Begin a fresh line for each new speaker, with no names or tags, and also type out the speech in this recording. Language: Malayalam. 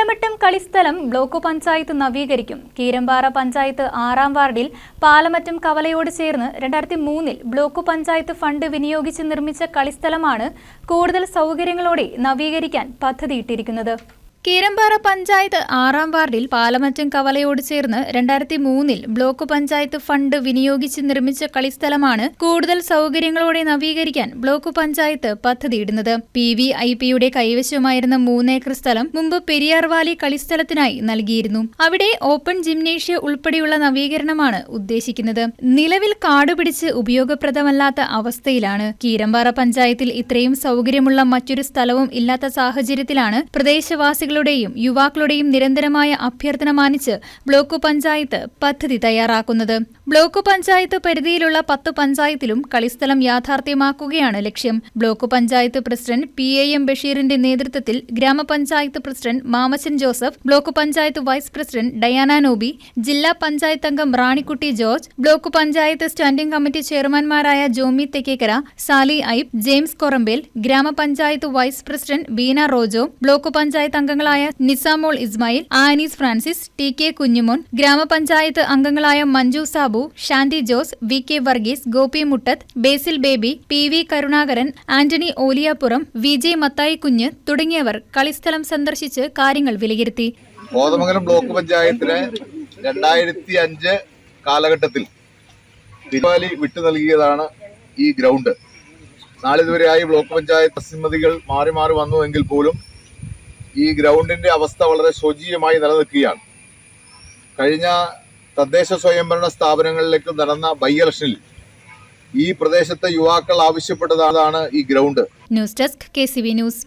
പാലമട്ടം കളിസ്ഥലം ബ്ലോക്ക് പഞ്ചായത്ത് നവീകരിക്കും. കീരമ്പാറ പഞ്ചായത്ത് ആറാം വാർഡിൽ പാലമറ്റം കവലയോട് ചേർന്ന് രണ്ടായിരത്തി മൂന്നിൽ ബ്ലോക്ക് പഞ്ചായത്ത് ഫണ്ട് വിനിയോഗിച്ച് നിർമ്മിച്ച കളിസ്ഥലമാണ് കൂടുതൽ സൗകര്യങ്ങളോടെ നവീകരിക്കാൻ പദ്ധതിയിട്ടിരിക്കുന്നത്. കീരമ്പാറ പഞ്ചായത്ത് ആറാം വാർഡിൽ പാലമറ്റം കവലയോട് ചേർന്ന് രണ്ടായിരത്തി മൂന്നിൽ ബ്ലോക്ക് പഞ്ചായത്ത് ഫണ്ട് വിനിയോഗിച്ച് നിർമ്മിച്ച കളിസ്ഥലമാണ് കൂടുതൽ സൗകര്യങ്ങളോടെ നവീകരിക്കാൻ ബ്ലോക്ക് പഞ്ചായത്ത് പദ്ധതിയിടുന്നത്. പി വി ഐ പിയുടെ കൈവശമായിരുന്ന മൂന്നേക്കർ സ്ഥലം മുമ്പ് പെരിയാർവാലി കളിസ്ഥലത്തിനായി നൽകിയിരുന്നു. അവിടെ ഓപ്പൺ ജിംനേഷ്യ ഉൾപ്പെടെയുള്ള നവീകരണമാണ് ഉദ്ദേശിക്കുന്നത്. നിലവിൽ കാടുപിടിച്ച് ഉപയോഗപ്രദമല്ലാത്ത അവസ്ഥയിലാണ്. കീരമ്പാറ പഞ്ചായത്തിൽ ഇത്രയും സൗകര്യമുള്ള മറ്റൊരു സ്ഥലവും ഇല്ലാത്ത സാഹചര്യത്തിലാണ് പ്രദേശവാസികളുടെയും യുവാക്കളുടെയും നിരന്തരമായ അഭ്യർത്ഥന മാനിച്ച് ബ്ലോക്ക് പഞ്ചായത്ത് പദ്ധതി തയ്യാറാക്കുന്നത്. ബ്ലോക്ക് പഞ്ചായത്ത് പരിധിയിലുള്ള പത്ത് പഞ്ചായത്തിലും കളിസ്ഥലം യാഥാർത്ഥ്യമാക്കുകയാണ് ലക്ഷ്യം. Block panchayat president P A M ബഷീറിന്റെ നേതൃത്വത്തിൽ gramapanchayat president Mamachan Joseph block panchayat vice president Diana Noby ജില്ലാ പഞ്ചായത്ത് അംഗം Ranikutty George block panchayat standing committee ചെയർമാൻമാരായ Jomy Thekkekara Sally ഐബ് James Korambel gramapanchayat vice president Beena Rojo block panchayat അംഗങ്ങളായ Nisamol Ismail Anees Francis T K Kunjumon gramapanchayat അംഗങ്ങളായ Manju Sabu Shanty Jose V K Varghese Gopi Muttath Basil Baby P V Karunakaran Antony Oliyappuram V J Mathai Kunju തുടങ്ങിയവർ കളിസ്ഥലം സന്ദർശിച്ച് കാര്യങ്ങൾ വിലയിരുത്തി.
കോതമംഗലം ബ്ലോക്ക് പഞ്ചായത്തിലെ രണ്ടായിരത്തി അഞ്ച് കാലഘട്ടത്തിൽ തിരുവാലി വിട്ടു നൽകിയതാണ് ഈ ഗ്രൗണ്ട്. നാളിതുവരെയായി ബ്ലോക്ക് പഞ്ചായത്ത് അസിമതികൾ മാറി മാറി വന്നു എങ്കിൽ പോലും ഈ ഗ്രൗണ്ടിന്റെ അവസ്ഥ വളരെ ശോചീയമായി നിലനിൽക്കുകയാണ്. കഴിഞ്ഞ തദ്ദേശ സ്വയംഭരണ സ്ഥാപനങ്ങളിലേക്ക് നടന്ന ബൈ ഇലക്ഷനിൽ ഈ പ്രദേശത്തെ യുവാക്കൾ ആവശ്യപ്പെട്ടതാണ് ഈ ground.
News desk K news.